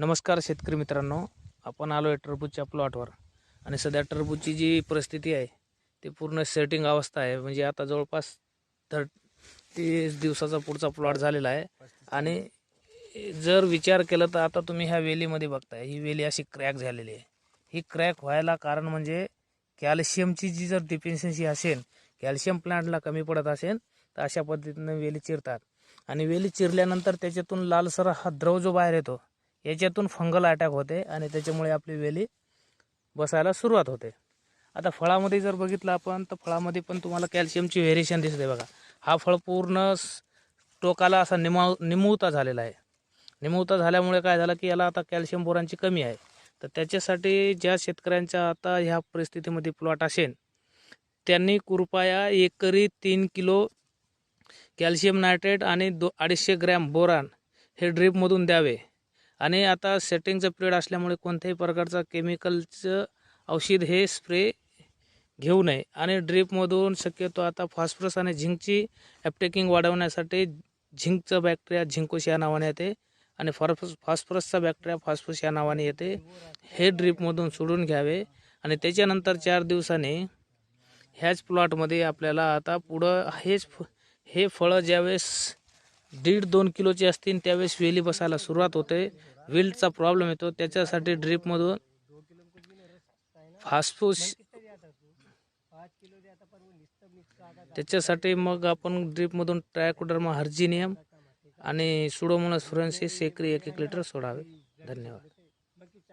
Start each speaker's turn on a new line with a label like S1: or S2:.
S1: नमस्कार शेतकरी मित्रांनो आपण आलो आहे टरबूजच्या प्लॉटवर आणि सध्या टरबूजची जी परिस्थिती आहे ती पूर्ण सेटिंग अवस्था आहे. म्हणजे आता जवळपास थर तीस दिवसाचा पुढचा प्लॉट झालेला आहे. आणि जर विचार केला तर आता तुम्ही ह्या वेलीमध्ये बघताय ही वेली अशी क्रॅक झालेली आहे. ही क्रॅक व्हायला कारण म्हणजे कॅल्शियमची जी जर डिफिशियन्सी असेल कॅल्शियम प्लांटला कमी पडत असेल तर अशा पद्धतीनं वेली चिरतात. आणि वेली चिरल्यानंतर त्याच्यातून लालसर हा द्रव जो बाहेर येतो याच्यातून फंगल अटॅक होते आणि त्याच्यामुळे आपली वेली बसायला सुरुवात होते. आता फळामध्ये जर बघितलं आपण तर फळामध्ये पण तुम्हाला कॅल्शियमची व्हेरिएशन दिसते बघा. हा फळ पूर्ण टोकाला असा निमाव निमुळता झालेला आहे. निमुळता झाल्यामुळे काय झालं की याला आता कॅल्शियम बोरांची कमी आहे. तर त्याच्यासाठी ज्या शेतकऱ्यांच्या आता ह्या परिस्थितीमध्ये प्लॉट असेल त्यांनी कृपया एकरी तीन किलो कॅल्शियम नायट्रेट आणि दो अडीचशे ग्रॅम बोरान हे ड्रीपमधून द्यावे. आणि आता सेटिंगचं पिरियड असल्यामुळे कोणत्याही प्रकारचं केमिकलचं औषध हे स्प्रे घेऊ नये. आणि ड्रीपमधून शक्यतो आता फॉस्फरस आणि झिंकची ॲपटेकिंग वाढवण्यासाठी झिंकचं बॅक्टेरिया झिंकोश या नावाने येते. आणि फॉर्फस फॉस्फरसचा बॅक्टेरिया फॉस्फरस या नावाने येते. हे ड्रीपमधून सोडून घ्यावे. आणि त्याच्यानंतर चार दिवसाने ह्याच प्लॉटमध्ये आपल्याला आता पुढं हेच फ हे फळं ज्यावेळेस दीड दोन किलोची असतील त्यावेळेस वेली बसायला सुरुवात होते. विल्डचा प्रॉब्लेम येतो. त्याच्यासाठी ड्रीपमधून फास्फोस त्याच्यासाठी मग आपण ड्रीपमधून ट्रायकोडर्मा हर्जिनियम आणि सुडोमोनस फ्युरेन्सिस एकरी एक एक लिटर सोडावे. धन्यवाद.